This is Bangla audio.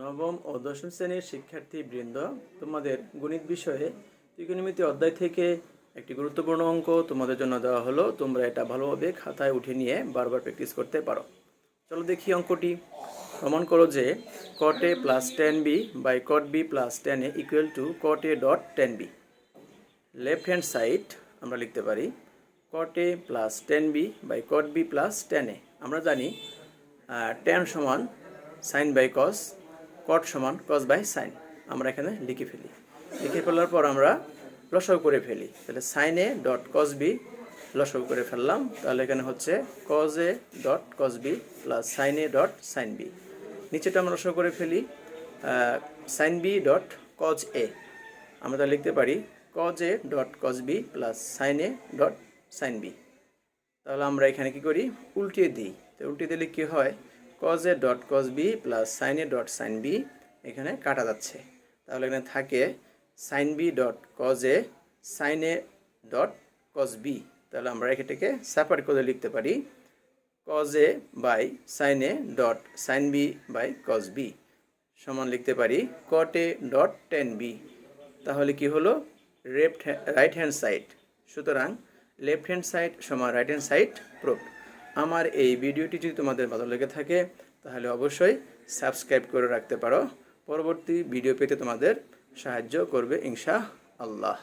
নবম ও দশম শ্রেণির শিক্ষার্থী বৃন্দ তোমাদের গণিত বিষয়ে ত্রিকোণমিতি অধ্যায় থেকে একটি গুরুত্বপূর্ণ অঙ্ক তোমাদের জন্য দেওয়া হলো। তোমরা এটা ভালোভাবে খাতায় উঠে নিয়ে বারবার প্র্যাকটিস করতে পারো। চলো দেখি অঙ্কটি। প্রমাণ করো যে cot A plus tan B by cot B plus tan A equal to cot A dot tan B left hand side আমরা লিখতে পারি cot A plus tan B by cot B plus tan A আমরা জানি টেন সমান সাইন বাই কস কট সমান কস বাই সাইন আমরা এখানে লিখে ফেলি। লিখে ফেলার পর আমরা লসাগু করে ফেলি। তাহলে sine A dot cos B লসাগু করে ফেললাম। তাহলে এখানে হচ্ছে cos A dot cos B plus sine A dot sine B নিচেটা আমরা লসাগু করে ফেলি। Sine B dot cos A আমরা তা লিখতে পারি cos A dot cos B plus sine A dot sine B তাহলে আমরা এখানে কি করি? উল্টিয়ে দিই। তো উল্টিয়ে দিলে কী হয়? Cos A dot cos B plus sine A dot sine B এখানে কাটা যাচ্ছে। তাহলে এখানে থাকে sine B dot cos A sine A dot cos B তাহলে আমরা এটাকে সেপারেট করে লিখতে পারি cos A by sine A dot sine B by cos B সমান লিখতে পারি cot A dot tan B তাহলে কি হলো? লেফট রাইট হ্যান্ড সাইড সুতরাং লেফট হ্যান্ড সাইড সমান রাইট হ্যান্ড সাইড প্রুফ আমার এই ভিডিওটি যদি তোমাদের ভালো লেগে থাকে, তাহলে অবশ্যই সাবস্ক্রাইব করে রাখতে পারো। পরবর্তী ভিডিও পেতে তোমাদের সাহায্য করবে ইনশা আল্লাহ